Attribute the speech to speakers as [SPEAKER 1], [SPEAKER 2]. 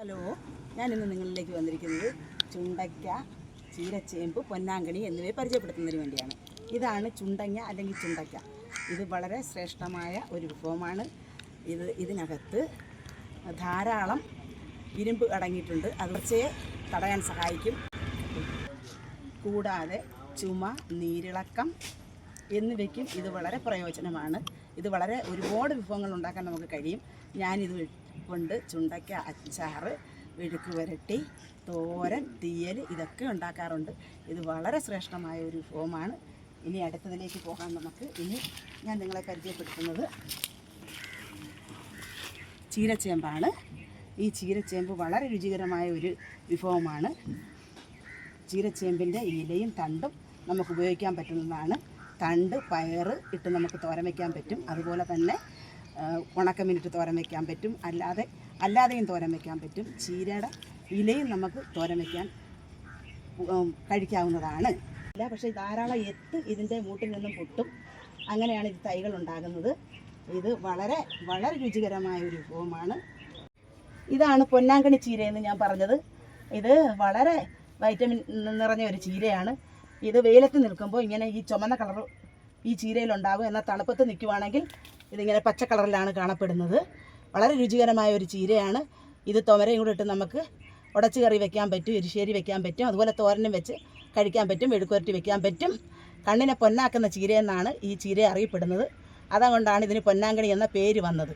[SPEAKER 1] Hello ഞാനിന്ന് നിങ്ങളിലേക്ക് വന്നിരിക്കുന്നത് ചുണ്ടയ്ക്ക ചീരച്ചേമ്പ് പൊന്നാങ്കണി എന്നിവയെ പരിചയപ്പെടുത്തുന്നതിന് വേണ്ടിയാണ്. ഇതാണ് ചുണ്ടങ്ങ അല്ലെങ്കിൽ ചുണ്ടയ്ക്ക. ഇത് വളരെ ശ്രേഷ്ഠമായ ഒരു വിഭവമാണ്. ഇത് ഇതിനകത്ത് ധാരാളം ഇരുമ്പ് അടങ്ങിയിട്ടുണ്ട്. അത് ഉച്ചയെ തടയാൻ സഹായിക്കും. കൂടാതെ ചുമ നീരിളക്കം എന്നിവയ്ക്കും ഇത് വളരെ പ്രയോജനമാണ്. ഇത് വളരെ ഒരുപാട് വിഭവങ്ങൾ ഉണ്ടാക്കാൻ നമുക്ക് കഴിയും. ഞാനിത് കൊണ്ട് ചുണ്ടയ്ക്ക അച്ചാർ വെഴുക്ക് വരട്ടി തോരൻ തീയൽ ഇതൊക്കെ ഉണ്ടാക്കാറുണ്ട്. ഇത് വളരെ ശ്രേഷ്ഠമായ ഒരു വിഭവമാണ് ഇനി അടുത്തതിലേക്ക് പോകാൻ നമുക്ക് ഇനി ഞാൻ നിങ്ങളെ പരിചയപ്പെടുത്തുന്നത് ചീരച്ചേമ്പാണ്. ഈ ചീരച്ചേമ്പ് വളരെ രുചികരമായ ഒരു വിഭവമാണ്. ചീരച്ചേമ്പിന്റെ ഇലയും തണ്ടും നമുക്ക് ഉപയോഗിക്കാൻ പറ്റുന്നതാണ്. തണ്ട് പയറ് ഇട്ട് നമുക്ക് തോരൻ വയ്ക്കാൻ പറ്റും. അതുപോലെ തന്നെ ആ, ഉണക്കമീനിട്ട് തോരൻ വയ്ക്കാൻ പറ്റും. അല്ലാതെ അല്ലാതെയും തോരൻ വയ്ക്കാൻ പറ്റും. ചീരയുടെ ഇലയും നമുക്ക് തോരൻ വയ്ക്കാൻ കഴിക്കാവുന്നതാണ്. അല്ല പക്ഷേ ധാരാളം എത്ത് ഇതിന്റെ മൂട്ടിൽ നിന്നും പൊട്ടും. അങ്ങനെയാണ് ഇത് തൈകൾ ഉണ്ടാകുന്നത്. ഇത് വളരെ വളരെ രുചികരമായ ഒരു വിഭവമാണ്. ഇതാണ് പൊന്നാങ്കണി ചീര എന്ന് ഞാൻ പറഞ്ഞത്. ഇത് വളരെ വൈറ്റമിൻ നിറഞ്ഞ ഒരു ചീരയാണ്. ഇത് വെയിലത്ത് നിൽക്കുമ്പോൾ ഇങ്ങനെ ഈ ചുമന്ന കളർ ഈ ചീരയിലുണ്ടാകും എന്നാൽ തണുപ്പത്ത് നിൽക്കുവാണെങ്കിൽ ഇതിങ്ങനെ പച്ച കളറിലാണ് കാണപ്പെടുന്നത്. വളരെ രുചികരമായ ഒരു ചീരയാണ്. ഇത് തുമരയും കൂടെ ഇട്ട് നമുക്ക് ഉടച്ച് കറി വെക്കാൻ പറ്റും എരിശ്ശേരി വെക്കാൻ പറ്റും അതുപോലെ തോരനും വെച്ച് കഴിക്കാൻ പറ്റും മെഴുക്കുരട്ടി വെക്കാൻ പറ്റും. കണ്ണിനെ പൊന്നാക്കുന്ന ചീരയെന്നാണ് ഈ ചീര അറിയപ്പെടുന്നത്. അതുകൊണ്ടാണ് ഇതിന് പൊന്നാങ്കണി എന്ന പേര് വന്നത്.